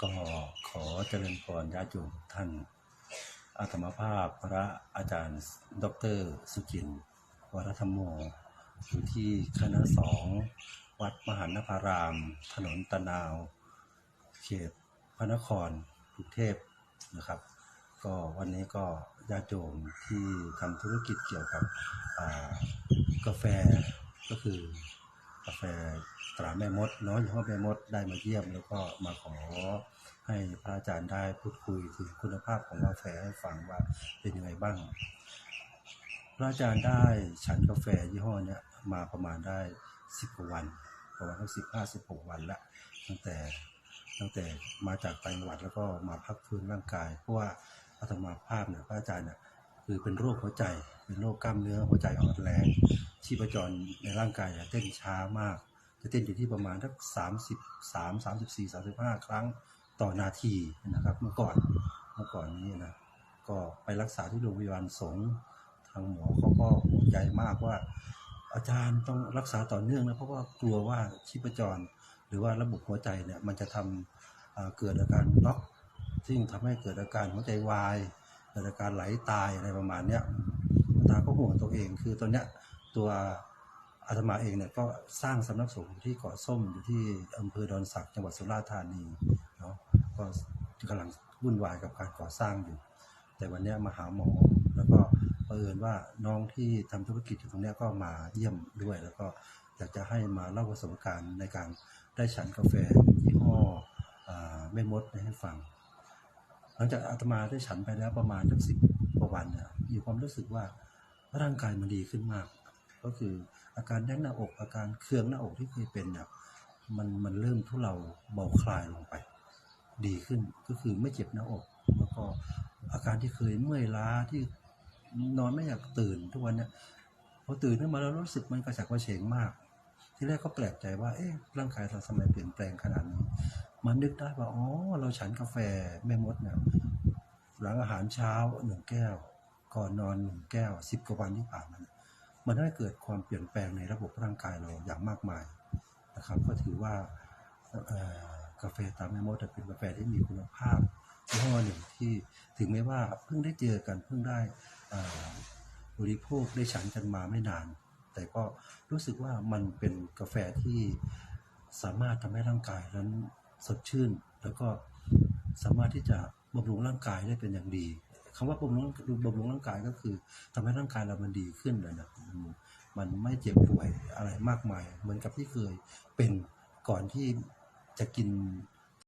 ก็ขอเจริญพรญาติโยมท่านอาตมาภาพพระอาจารย์ ดร สุจินวรธรรมโมอยู่ที่คณะสองวัดมหานภาราม ถนนตะนาว เขตพระนครกรุงเทพนะครับ ก็วันนี้ก็ญาติโยมที่ทำธุรกิจเกี่ยวกับกาแฟก็คือ กาแฟตราแม่มดเน้อยยี่ห้อแม่มดได้มาเยี่ยม แล้วก็มาขอให้พระอาจารย์ได้พูดคุยถึงคุณภาพของกาแฟให้ฟังว่าเป็นยังไงบ้าง พระอาจารย์ได้ฉันกาแฟยี่ห้อเนี้ยมาประมาณได้สิบกว่าวันประมาณสิบห้าสิบหกวันละตั้งแต่ตั้งแต่มาจากต่างจังหวัดแล้วก็มาพักฟื้นร่างกาย เพราะว่าอาตมาภาพเนี่ยพระอาจารย์เนี่ยคือเป็นโรคหัวใจ เป็นโรคกล้ามเนื้อหัวใจอ่อนแรงชีพจรในร่างกายเนี่ยเต้นช้ามาก จะเต้นอยู่ที่ประมาณสักสามสิบสามสามสิบสี่สามสิบห้าครั้งต่อนาทีนะครับ เมื่อก่อนเมื่อก่อนนี้นะก็ไปรักษาที่โรงพยาบาลสงฆ์ทางหมอเขาก็ห่วงใยมากว่า อาจารย์ต้องรักษาต่อเนื่องนะเพราะว่ากลัวว่าชีพจร หรือว่าระบบหัวใจเนี่ยมันจะทำเอ่อเกิดอาการน็อกซึ่งทำให้เกิดอาการหัวใจวายเกิดอาการไหลตายอะไรประมาณเนี้ย ตาก็ห่วงตัวเอง คือตอนเนี้ยตัวอาตมาเองเนี่ยก็สร้างสำนักสงฆ์ที่เกาะส้มอยู่ที่อำเภอดอนสักจังหวัดสุราษฎร์ธานีเนาะก็กำลังวุ่นวายกับการก่อสร้างอยู่ แต่วันนี้มาหาหมอแล้วก็เผอิญว่าน้องที่ทำธุรกิจอยู่ตรงนี้ก็มาเยี่ยมด้วย แล้วก็อยากจะให้มาเล่าประสบการณ์ในการได้ฉันกาแฟยี่ห้อแม่มดให้ฟัง หลังจากอาตมาได้ฉันไปแล้วประมาณสักสิบกว่าวันเนี่ยมีความรู้สึกว่า ร่างกายมันดีขึ้นมาก ก็คืออาการแน่นหน้าอกอาการเคืองหน้าอกที่เคยเป็นเนี่ยมันมันเริ่มทุเลาเบาคลายลงไป ดีขึ้นก็คือไม่เจ็บหน้าอก แล้วก็อาการที่เคยเมื่อยล้าที่นอนไม่อยากตื่นทุกวันเนี่ยพอตื่นขึ้นมาแล้วรู้สึกมันกระฉับกระเฉงมาก ที่แรกก็แปลกใจว่าเอ๊ะร่างกายเราทำไมเปลี่ยนแปลงขนาดนี้มันนึกได้ว่าอ๋อเราฉันกาแฟแม่มดเนี่ยหลังอาหารเช้าหนึ่งแก้ว ก่อนนอนหนึ่งแก้วสิบกว่าวันที่ผ่านมานมันได้เกิดความเปลี่ยนแปลงในระบบร่างกายเราอย่างมากมายนะครับ ก็ถือว่ากาแฟตามแม่มดเป็นกาแฟที่มีคุณภาพยี่ห้อหนึ่งที่ถึงแม้ว่าเพิ่งได้เจอกันเพิ่งได้บริโภคได้ฉันกันมาไม่นาน แต่ก็รู้สึกว่ามันเป็นกาแฟที่สามารถทำให้ร่างกายนั้นสดชื่น แล้วก็สามารถที่จะบำรุงร่างกายได้เป็นอย่างดี คำว่าบำรุงบำรุงร่างกายก็คือทำให้ร่างกายเรามันดีขึ้นเลยนะมันไม่เจ็บป่วยอะไรมากมาย เหมือนกับที่เคยเป็นก่อนที่จะกิน